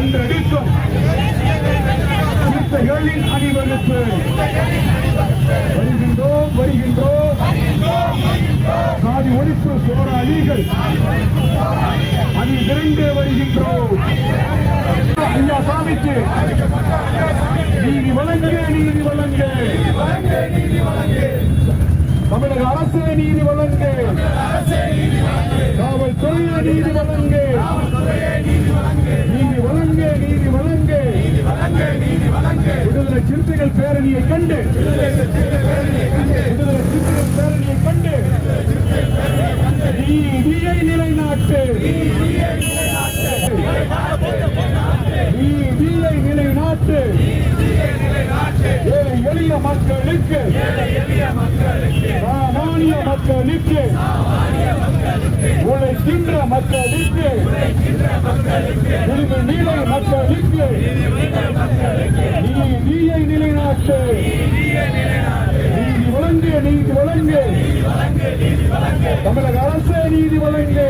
என்றடிக்கும் சித்தைகளின் அணிவகுப்பு. வருகின்றோம் வருகின்றோம் சாதி ஒழிப்பு போராளிகள் அதில் விரைந்து வருகின்றோம் ஐயா சாமிக்கு. நீதி வழங்கு நீதி வழங்கு. தமிழக அரசே நீதி வழங்கு. விடுதலை சிறுத்தைகள் பேரணியை கண்டு. விடுதலை சிறுத்தைகள் பேரணியை கண்டு. நீதியை நிலைநாட்டு. நீதியை நிலைநாட்டு. ஏழை எளிய மக்களுக்கு. சாமானிய மக்களுக்கு. உழைக்கின்ற மக்களுக்கு உரிமை நிலை மக்களுக்கு நீதியை நிலைநாட்டு நீதி வழங்கு. தமிழக அரசு நீதி வழங்கு.